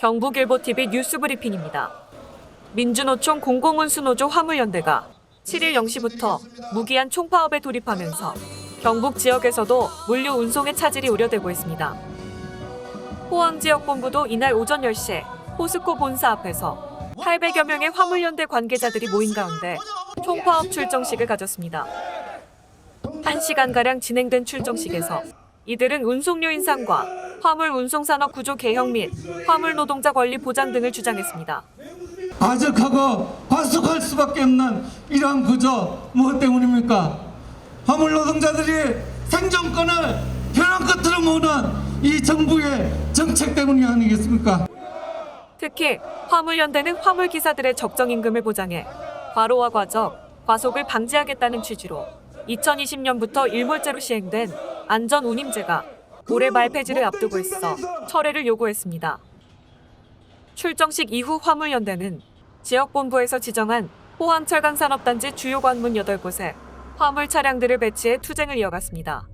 경북일보TV 뉴스브리핑입니다. 민주노총 공공운수노조 화물연대가 7일 0시부터 무기한 총파업에 돌입하면서 경북 지역에서도 물류 운송의 차질이 우려되고 있습니다. 포항지역본부도 이날 오전 10시에 포스코 본사 앞에서 800여 명의 화물연대 관계자들이 모인 가운데 총파업 출정식을 가졌습니다. 1시간가량 진행된 출정식에서 이들은 운송료 인상과 화물 운송산업 구조 개혁 및 화물 노동자 권리 보장 등을 주장했습니다. 아적하고 과속할 수밖에 없는 이러한 구조 무엇 때문입니까? 화물 노동자들이 생존권을 벼랑 끝으로 모으는 이 정부의 정책 때문이 아니겠습니까? 특히 화물연대는 화물 기사들의 적정 임금을 보장해 과로와 과적, 과속을 방지하겠다는 취지로 2020년부터 일몰제로 시행된 안전 운임제가 올해 말 폐지를 앞두고 있어 철회를 요구했습니다. 출정식 이후 화물연대는 지역본부에서 지정한 포항철강산업단지 주요 관문 8곳에 화물 차량들을 배치해 투쟁을 이어갔습니다.